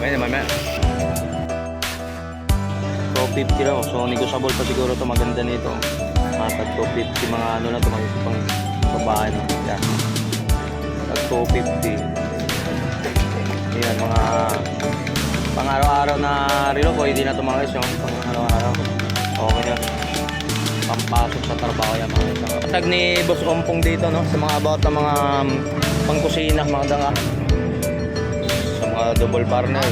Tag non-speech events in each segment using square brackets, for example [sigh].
May naman, may. So, 50 raw. So, negotiable pa siguro to Maganda nito. Mga tag 250 mga ano na to Mga pang babae no. Yan. Tag 250. Yan, mga pang araw-araw na relo ko. Hindi na ito mga guys. Yung pang araw-araw. Okay na. Pampasok sa trabaho yan mga guys. Tag ni Boss Ompong dito no. Sa mga about ng mga um, pangkusina. Mga danga. Sa mga double burner.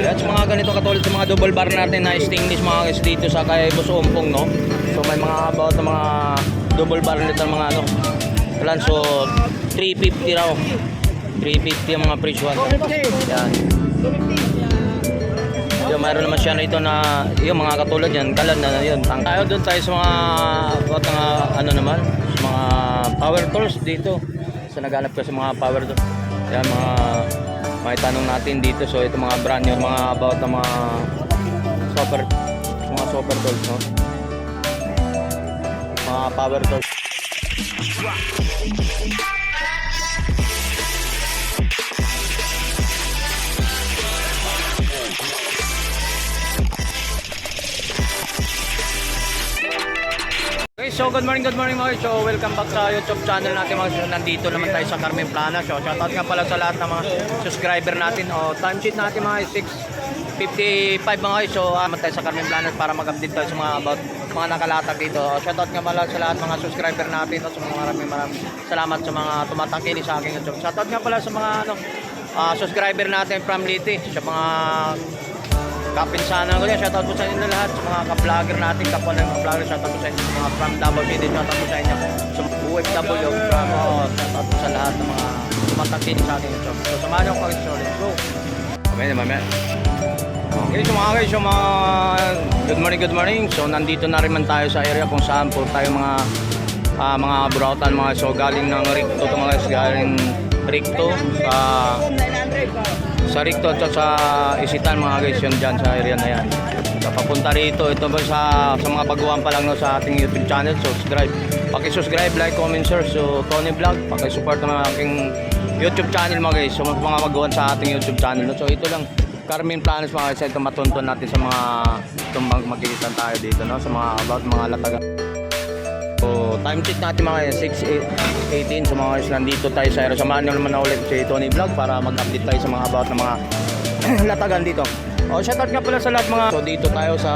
At sa mga ganito katulad sa mga double bar natin na stainless mga guys dito sa kay Boss Ompong no. So may mga about na mga double bar nito mga ano. Kailan so 350 raw. 350 ang mga presyo. Yan. Yung mayroon naman siya rito na yung mga katulad yan, kalan na yun. Ang tayo doon tayo sa mga na ano naman, sa mga power tools dito. So naghanap ko sa mga power tools. Yan mga may tanong natin dito. So ito mga brand new, mga about na mga super mga super tools, no? Mga power tools. So good morning, good morning mga. So welcome back sa YouTube channel natin mga guys. Nandito naman tayo sa Carmen Plana. So shoutout nga pala sa lahat ng mga subscriber natin. O time sheet natin mga guys, 655 mga. So ah, naman tayo sa Carmen Plana para mag-update tayo sa mga about mga nakalatag dito. O, shoutout nga pala sa lahat mga subscriber natin. O sa mga maraming maraming salamat sa mga tumatangkili sa aking YouTube. Shoutout nga pala sa mga ano, ah, subscriber natin from Liti. Sa mga Kapinsana ko yan, shoutout po sa inyo lahat sa mga ka-vlogger natin, kapwa ng mga vlogger, shoutout po sa inyo, sa mga from Davao City, shoutout po sa inyo, sa OFW, from, oh, shoutout po sa lahat ng mga tumatangkin sa akin. So, so samahan niyo ako guys, so let's go. Okay naman, man. Okay, so mga guys, so mga good morning, good morning. So nandito na rin man tayo sa area kung saan po tayo mga ah, mga burautan, mga so galing ng Ricto, to mga guys, galing Ricto sa sa Ricto at sa Isitan mga guys yun dyan sa area na yan. Papunta rito ito ba sa, sa mga baguhan pa lang no, sa ating YouTube channel subscribe. Pakisubscribe like comment share. So Tony Vlog pakisupport ng aking YouTube channel mga guys. So mga baguhan sa ating YouTube channel no? so ito lang Carmen Planos mga guys. Ito matuntun natin sa mga itong mag tayo dito no? sa mga about mga latagan So, time check natin mga 6.18 so mga guys, nandito tayo sa Aero. Samahan nyo naman na ulit si Tony Vlog para mag-update tayo sa mga about ng mga [clears throat] latagan dito. O, shoutout nga pala sa lahat mga... So, dito tayo sa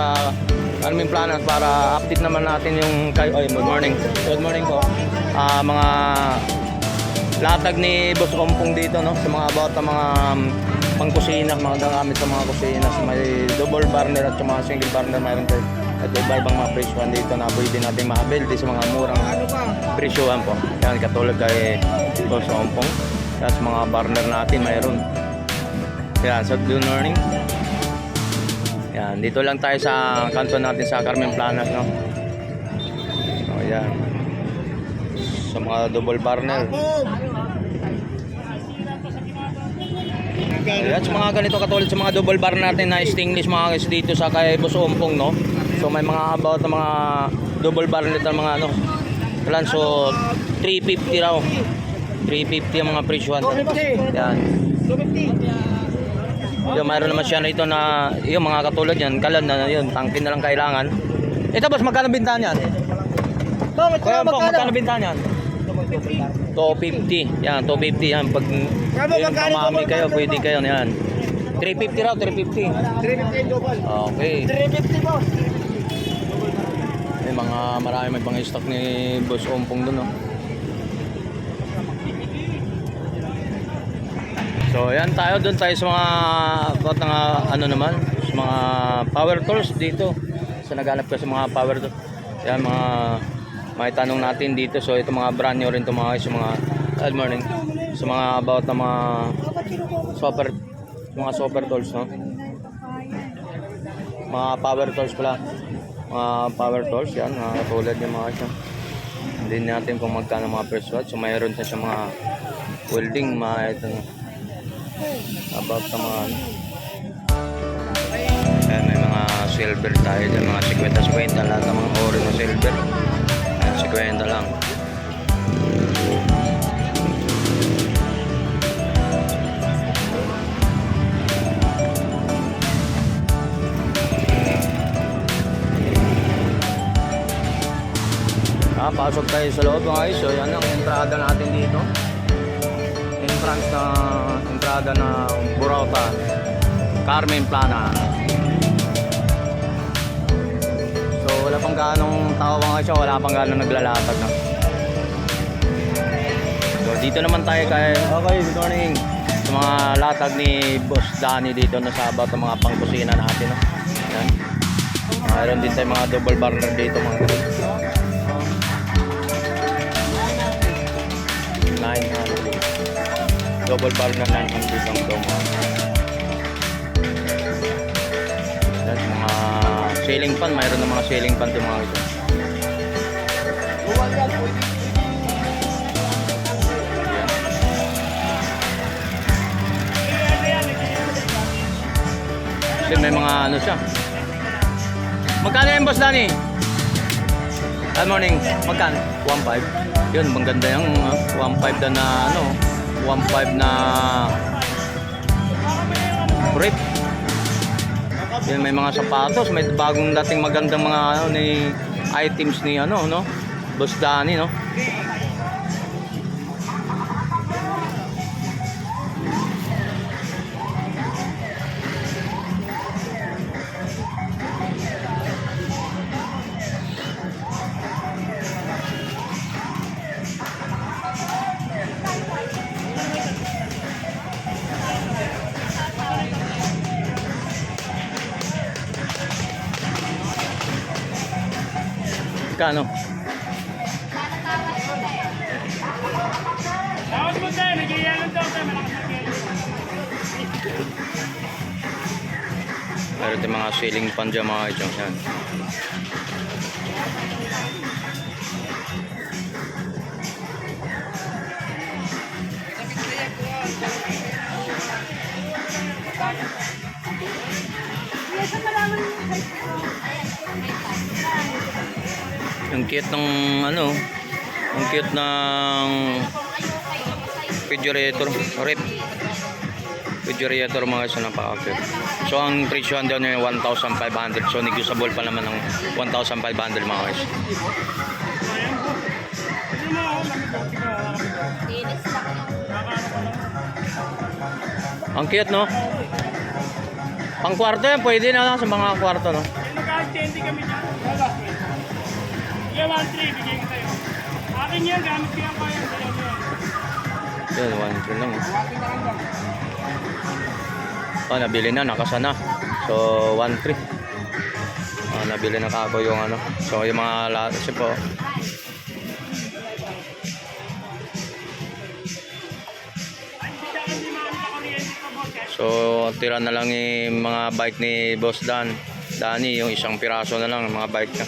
Carmen Planas para update naman natin yung... Kay... Oy, good morning. Good morning po. Ah, mga latag ni Boss Ompong dito, no? Sa mga about ng mga um, pangkusina, mga gamit sa mga kusina. So, may double burner at sa mga single burner mayroon tayo. At iba ibang mga presyohan dito na pwede natin ma-avail sa mga murang presyohan po. Yan, katulad kay Boss Ompong. Tapos mga burner natin mayroon. Yan, so good morning. Yan, dito lang tayo sa kanto natin sa Carmen Planas, no? So, yan. Sa mga double burner. At mga ganito katulad sa mga double bar natin na stainless mga guys dito sa kay Boss no? So may mga about na mga double bar nito ng mga ano. Kailan so 350 raw. 350 ang mga presyohan. Yan. Yung mayroon naman siya rito na yung mga katulad yan, kalan na yun, tangkin na lang kailangan. Ito boss, magkano bintahan yan? Kaya po, magkano bintahan yan? 250. Yan, 250 yan. Pag yung pamami kayo, pwede kayo yan. 350 raw, 350. 350 double. Okay. 350 boss. Mga marami may pang stock ni Boss Ompong doon, no? So, yan tayo doon tayo sa mga about ng ano naman, sa mga power tools dito. So, naghanap ko sa mga power tools. Yan, mga may tanong natin dito. So, ito mga brand new rin ito mga yung mga good morning. Sa mga about ng mga super mga super tools, no? Mga power tools pala. Mga power tools, yan, mga katulad yung mga siya. Hindi natin kung magkano mga first watch. So, mayroon siya sa mga welding, mga ito, about sa mga ano. Ayan, may mga silver tayo dyan, mga 50-50 lahat ng mga ori na silver. Ayan, 50 lang. Pasok tayo sa loob guys. So yan ang entrada natin dito. Entrance na entrada ng Burauta. Carmen Plana. So wala pang ganong tao mga guys. Wala pang ganong naglalatag na. So dito naman tayo kay Okay, good morning. Sa mga latag ni Boss Danny dito na sa about ng mga pangkusina natin. No? Yan. Mayroon din tayo mga double burner dito mga guys. 900. Double burner 900 ang mga. Yan, mga ceiling fan. Mayroon na mga ceiling fan din mga ito. Kasi may mga ano siya. Magkano yung boss Danny? Good morning. Magkano? 1.5. Yun, maganda yung uh, 1.5 na ano, 1.5 na brief. Yun, may mga sapatos, may bagong dating magandang mga ano ni items ni ano, no? Boss no? Kano? Tawag mo tayo, nag-iyalan daw tayo, malakas na kaya. Meron tayong mga ceiling fan dyan mga ito. Yan. Ang cute ng ano, ang cute ng refrigerator, rep. Refrigerator mga isa napaka-cute. So ang presyo daw niya 1,500. So negotiable pa naman ng 1,500 mga guys. Ang cute no? Pang kwarto yan, pwede na lang sa mga kwarto no? Nag-attend kami dyan. Kaya 1-3, bigay ko tayo. Akin yan, gamit ko yan kaya. Yan. Yun, 1 lang. Oh, nabili na, nakasana. So, 1-3. Oh, nabili na kako yung ano. So, yung mga lahat po. Boss. Kaya So, tira na lang yung mga bike ni Boss Dan. Danny, yung isang piraso na lang, mga bike na.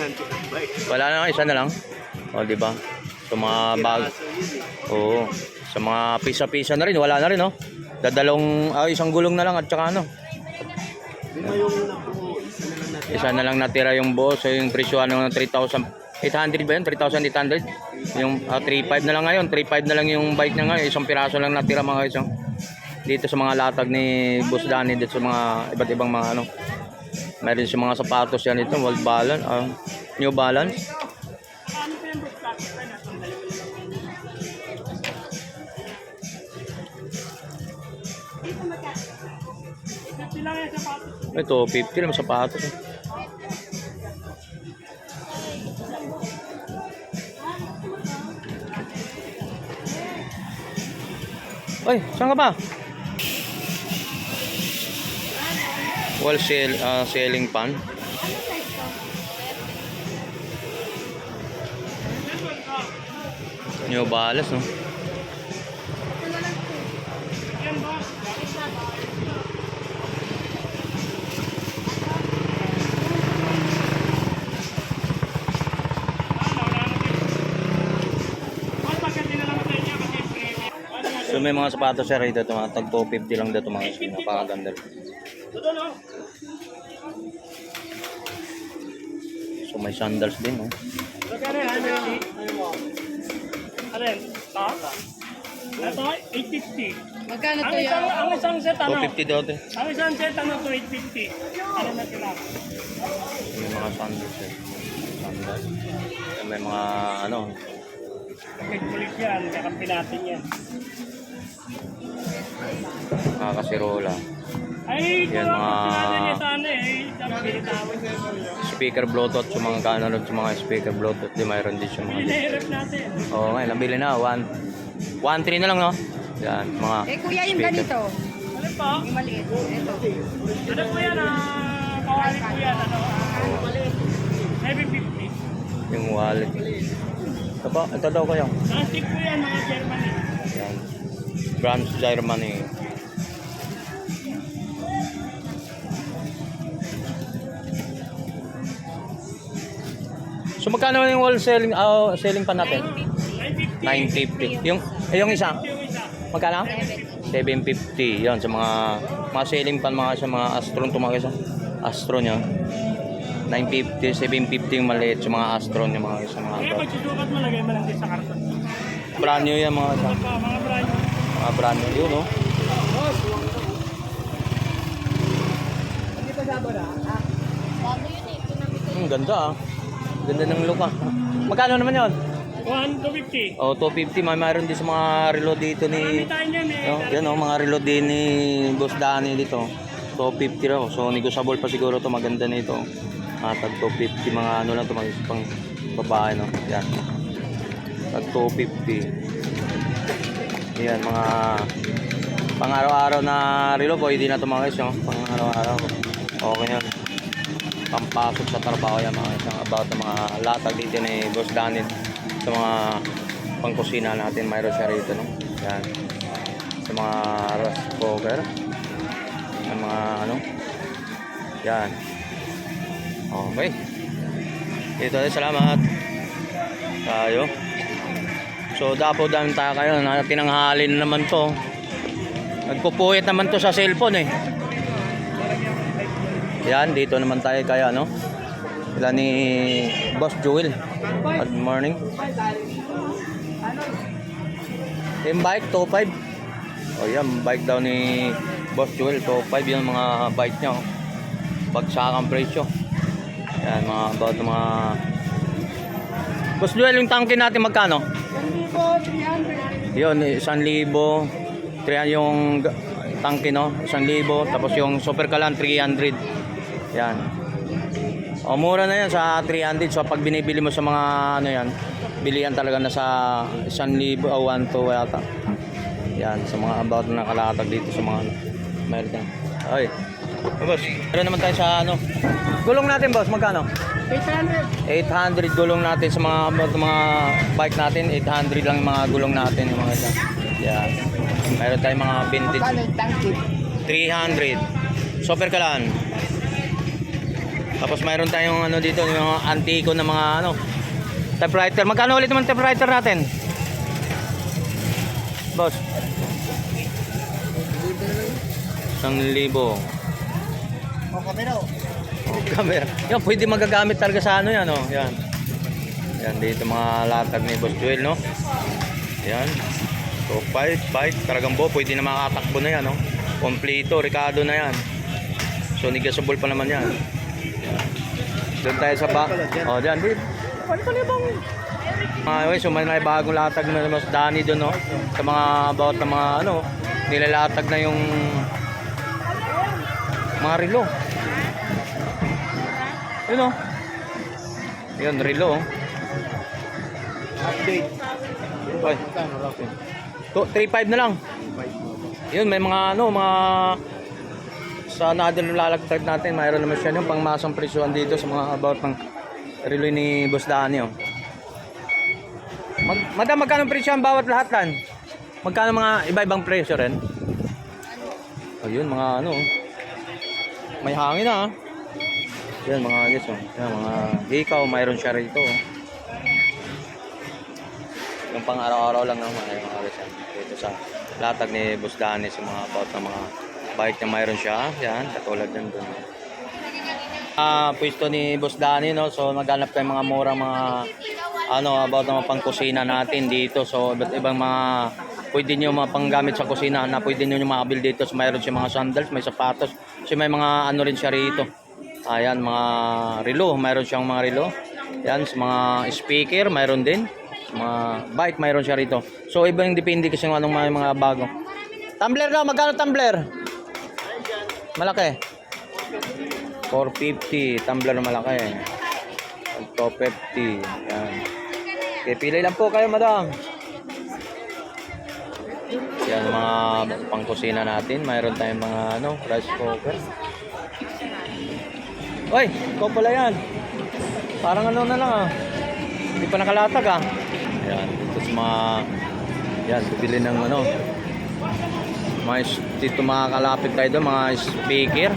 Wala na, isa na lang. O, di ba? So, mga bag. Oo. Sa mga pisa-pisa na rin, wala na rin, no? Dadalong, ah, isang gulong na lang at saka ano. Isa na lang natira yung boss. So, yung presyo ano ng 3,800 ba yun? 3,800? Yung ah, 3,500 na lang ngayon. 3,500 na lang yung bike niya ngayon. Isang piraso lang natira mga isang. Dito sa mga latag ni Boss Danny. Dito sa mga iba't ibang mga ano. Meron sa mga sapatos yan ito. World Balance. ah, New Balance. Ito, 50 lang sapatos. Ay, saan ka ba? Wall sell, ah, selling pan. Premium. Ano nga? So may mga sapatos siya rito, mga tag 250 lang dito mga ito, napakaganda. Ito, no? So may sandals din, no? Alin? Ito? Ito, 850. Magkano Ang to isang, yan? ang isang set, ano? 250 daw ito. Ang isang set, ano to, 850. Ano na sila? May mga sandals eh. Sandal. Yan, may mga ano, Kulit yan, kakampi natin yan. mga kasirola. Ay, Yan, ang mga- sana eh. Speaker Bluetooth, yung mga kanunod yung mga speaker Bluetooth, di mayroon din siya mga. Oo, ngayon, nabili na. 1 1.3 na lang, no? Yan, mga Eh kuya, yung speaker. ganito. Ano po? Yung maliit. Ito. Ano po yan? ah, kawali po yan. Ano? maliit. 750. Yung wallet. Ito po, ito daw kayo. Plastic po yan, mga Germany. Yan. Brands Germany. So magkano yung wholesale uh, selling pa natin? 950. 950. Yung eh, yung isa, magkano? 750. Yan sa mga mga selling pan mga sa mga Astron tumaga sa Astron niya. 950, 750 yung maliit sa mga Astron yung mga sa mga Kaya pagsusukat mo, lagay mo lang din sa karton. brand new yan mga sa mga brand. mga brand new yun, no? Hmm, ganda ah. Ganda ng look ah. Magkano naman yun? 1 to 50. Oh, 250. May mayroon din sa mga reload dito Marami ni... tayo niyan eh. No, yan oh, mga reload din ni Boss Danny dito. 250 raw. So, negotiable pa siguro to Maganda na ito. Ah, tag 250. Mga ano lang to Mga pang babae, no? Yan. Tag 250. Yan, mga pang araw-araw na relo. Pwede na ito mga guys, no? Pang araw-araw. Okay yan. Pampasok sa trabaho yan mga guys. About ng mga latag dito ni Boss Danny sa mga pangkusina natin mayroon siya rito no? Yan. Sa mga rice cooker ang mga ano. Yan. Okay. Dito tayo salamat. Tayo. So dapo dami tayo kayo. Na tinanghalin naman to. Nagpupuhit naman to sa cellphone eh yan dito naman tayo kaya no sila ni Boss Joel good morning yung bike, 2.5. O yan, bike daw ni Boss Joel, 2.5 yung mga bike niya. oh. Bagsakan presyo. Yan, mga about mga... Boss Joel, yung tangke natin magkano? 1,300. Yun, 1,000. 300 yung tangke, no? 1,000. Tapos yung super kalan, 300. Yan. O, mura na yan sa 300. So, pag binibili mo sa mga ano yan, bilihan talaga na sa 1,000 o 1 to yata. Yan, sa mga about na nakalatag dito sa mga ano. Meron yan. Ay. Oh, boss, meron naman tayo sa ano. Gulong natin, boss, magkano? 800. 800 gulong natin sa mga mga bike natin. 800 lang mga gulong natin, yung mga isa. Yan. Meron tayong mga vintage. 300. Super kalan. Tapos mayroon tayong ano dito, yung mga antiko na mga ano, typewriter. Magkano ulit naman typewriter natin? Boss. Isang libo. O kamera o. Camera. Yan, pwede magagamit talaga sa ano yan, oh. Yan. Yan, dito mga latag ni Boss Joel, no? Yan. So, bike, bike, talagang bo, pwede na makatakbo na yan, no? Kompleto, Ricardo na yan. So, negotiable pa naman. Yan. Doon tayo sa ba? Oh, diyan, di. Ano pa bang? Ah, okay, so may bagong latag na mas Dani doon, no? Sa mga about ng mga ano, nilalatag na yung mga relo. Yun o. Yun, relo oh. Update. Ay, Kano Rafi? to, 3.5 na lang. Yun, may mga ano, mga sa natin lalagtag natin, mayroon naman siya yung pangmasang presyohan dito sa mga about ng relo ni Boss Dani oh. Mag, madam, magkano presyo ang bawat lahat lan? Magkano mga iba-ibang presyo rin? Ayun, mga ano. oh. May hangin ah. Yan mga guys oh. Yan mga hikaw, mayroon siya rito oh. Yung pang araw-araw lang naman ay mga guys. Dito sa latag ni Boss Dani sa mga about ng mga bike na mayroon siya. Yan, katulad yan doon. Ah, pwesto ni Boss Dani no. So naghanap tayo mga murang mga ano about ng mga pangkusina natin dito. So iba't ibang mga pwede niyo mga panggamit sa kusina na pwede niyo makabil dito. So mayroon siya mga sandals, may sapatos. So may mga ano rin siya rito. Ayan, mga relo. Mayroon siyang mga relo. Yan, sa mga speaker, mayroon din. Mga bike, mayroon siya rito. So, iba yung depende kasi kung anong mga, mga bago. Tumbler na, magkano tumbler? Malaki. 450, tumbler malaki. 250, yan. Okay, pili lang po kayo, madam. Yan, mga pangkusina natin. Mayroon tayong mga ano, rice cooker. Oy, ikaw pala yan. Parang ano na lang ah. Hindi pa nakalatag ah. Yan, dito sa mga... Yan, bibili ng ano. Mga, dito makakalapit tayo doon, mga speaker.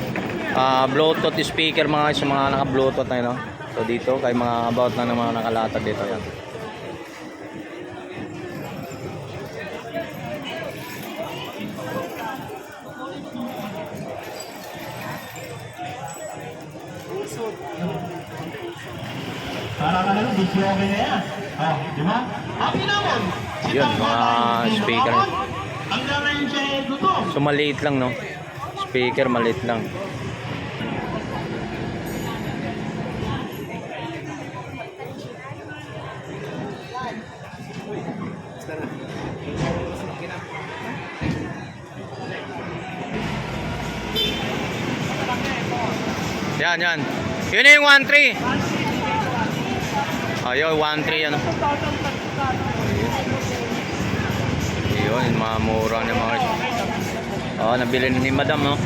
Ah, Bluetooth speaker mga sa mga naka-Bluetooth na yun, no? So dito, kay mga about na ng mga nakalatag dito yan. Para ka lang, video okay na yan. Oh, di ba? Happy naman. Yun, mga speaker. Ang ganayin siya eh, gutom. So maliit lang no. Speaker maliit lang. Yan, yan. Yun na yung 1.3. Ayun, 1.3 ano. Yun, mga mura ng mga... Oo, nabili ni madam, no?